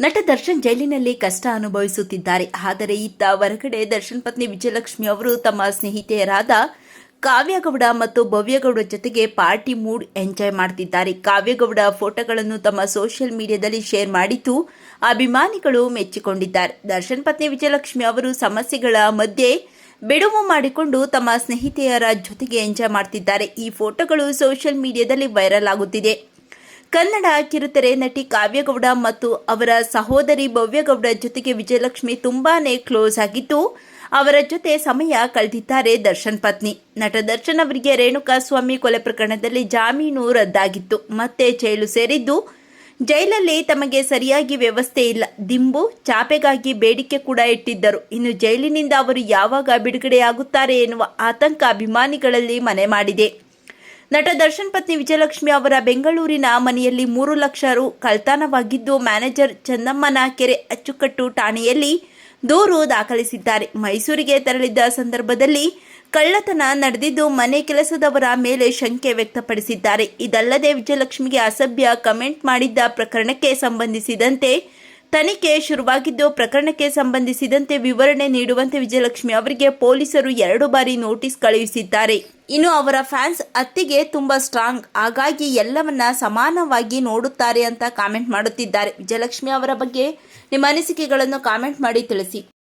ನಟ ದರ್ಶನ್ ಜೈಲಿನಲ್ಲಿ ಕಷ್ಟ ಅನುಭವಿಸುತ್ತಿದ್ದಾರೆ. ಆದರೆ ಇತ್ತ ಹೊರಗಡೆ ದರ್ಶನ್ ಪತ್ನಿ ವಿಜಯಲಕ್ಷ್ಮಿ ಅವರು ತಮ್ಮ ಸ್ನೇಹಿತೆಯರಾದ ಕಾವ್ಯಗೌಡ ಮತ್ತು ಭವ್ಯಗೌಡ ಜೊತೆಗೆ ಪಾರ್ಟಿ ಮೂಡ್ ಎಂಜಾಯ್ ಮಾಡ್ತಿದ್ದಾರೆ. ಕಾವ್ಯಗೌಡ ಫೋಟೋಗಳನ್ನು ತಮ್ಮ ಸೋಷಿಯಲ್ ಮೀಡಿಯಾದಲ್ಲಿ ಶೇರ್ ಮಾಡಿದ್ದು ಅಭಿಮಾನಿಗಳು ಮೆಚ್ಚಿಕೊಂಡಿದ್ದಾರೆ. ದರ್ಶನ್ ಪತ್ನಿ ವಿಜಯಲಕ್ಷ್ಮಿ ಅವರು ಸಮಸ್ಯೆಗಳ ಮಧ್ಯೆ ಬಿಡುವು ಮಾಡಿಕೊಂಡು ತಮ್ಮ ಸ್ನೇಹಿತೆಯರ ಜೊತೆಗೆ ಎಂಜಾಯ್ ಮಾಡ್ತಿದ್ದಾರೆ. ಈ ಫೋಟೋಗಳು ಸೋಷಿಯಲ್ ಮೀಡಿಯಾದಲ್ಲಿ ವೈರಲ್ ಆಗುತ್ತಿದೆ. ಕನ್ನಡ ಕಿರುತೆರೆ ನಟಿ ಕಾವ್ಯಗೌಡ ಮತ್ತು ಅವರ ಸಹೋದರಿ ಭವ್ಯಗೌಡ ಜೊತೆಗೆ ವಿಜಯಲಕ್ಷ್ಮಿ ತುಂಬಾನೇ ಕ್ಲೋಸ್ ಆಗಿದ್ದು, ಅವರ ಜೊತೆ ಸಮಯ ಕಳೆದಿದ್ದಾರೆ ದರ್ಶನ್ ಪತ್ನಿ. ನಟ ದರ್ಶನ್ ಅವರಿಗೆ ರೇಣುಕಾ ಸ್ವಾಮಿ ಕೊಲೆ ಪ್ರಕರಣದಲ್ಲಿ ಜಾಮೀನು ರದ್ದಾಗಿತ್ತು. ಮತ್ತೆ ಜೈಲು ಸೇರಿದ್ದು, ಜೈಲಲ್ಲಿ ತಮಗೆ ಸರಿಯಾಗಿ ವ್ಯವಸ್ಥೆ ಇಲ್ಲ. ದಿಂಬು ಚಾಪೆಗಾಗಿ ಬೇಡಿಕೆ ಕೂಡ ಇಟ್ಟಿದ್ದರು. ಇನ್ನು ಜೈಲಿನಿಂದ ಅವರು ಯಾವಾಗ ಬಿಡುಗಡೆಯಾಗುತ್ತಾರೆ ಎನ್ನುವ ಆತಂಕ ಅಭಿಮಾನಿಗಳಲ್ಲಿ ಮನೆ ಮಾಡಿದೆ. ನಟ ದರ್ಶನ್ ಪತ್ನಿ ವಿಜಯಲಕ್ಷ್ಮಿ ಅವರ ಬೆಂಗಳೂರಿನ ಮನೆಯಲ್ಲಿ ಮೂರು ಲಕ್ಷ ರು ಕಳ್ತನವಾಗಿದ್ದು, ಮ್ಯಾನೇಜರ್ ಚಂದಮ್ಮನ ಕೆರೆ ಅಚ್ಚುಕಟ್ಟು ಠಾಣೆಯಲ್ಲಿ ದೂರು ದಾಖಲಿಸಿದ್ದಾರೆ. ಮೈಸೂರಿಗೆ ತೆರಳಿದ್ದ ಸಂದರ್ಭದಲ್ಲಿ ಕಳ್ಳತನ ನಡೆದಿದ್ದು, ಮನೆ ಕೆಲಸದವರ ಮೇಲೆ ಶಂಕೆ ವ್ಯಕ್ತಪಡಿಸಿದ್ದಾರೆ. ಇದಲ್ಲದೆ ವಿಜಯಲಕ್ಷ್ಮಿಗೆ ಅಸಭ್ಯ ಕಮೆಂಟ್ ಮಾಡಿದ್ದ ಪ್ರಕರಣಕ್ಕೆ ಸಂಬಂಧಿಸಿದಂತೆ ತನಿಖೆ ಶುರುವಾಗಿದ್ದು, ಪ್ರಕರಣಕ್ಕೆ ಸಂಬಂಧಿಸಿದಂತೆ ವಿವರಣೆ ನೀಡುವಂತೆ ವಿಜಯಲಕ್ಷ್ಮಿ ಅವರಿಗೆ ಪೊಲೀಸರು ಎರಡು ಬಾರಿ ನೋಟಿಸ್ ಕಳುಹಿಸಿದ್ದಾರೆ. ಇನ್ನು ಅವರ ಫ್ಯಾನ್ಸ್ ಅತ್ತಿಗೆ ತುಂಬಾ ಸ್ಟ್ರಾಂಗ್, ಹಾಗಾಗಿ ಎಲ್ಲವನ್ನ ಸಮಾನವಾಗಿ ನೋಡುತ್ತಾರೆ ಅಂತ ಕಾಮೆಂಟ್ ಮಾಡುತ್ತಿದ್ದಾರೆ. ವಿಜಯಲಕ್ಷ್ಮಿ ಅವರ ಬಗ್ಗೆ ನಿಮ್ಮ ಅನಿಸಿಕೆಗಳನ್ನು ಕಾಮೆಂಟ್ ಮಾಡಿ ತಿಳಿಸಿ.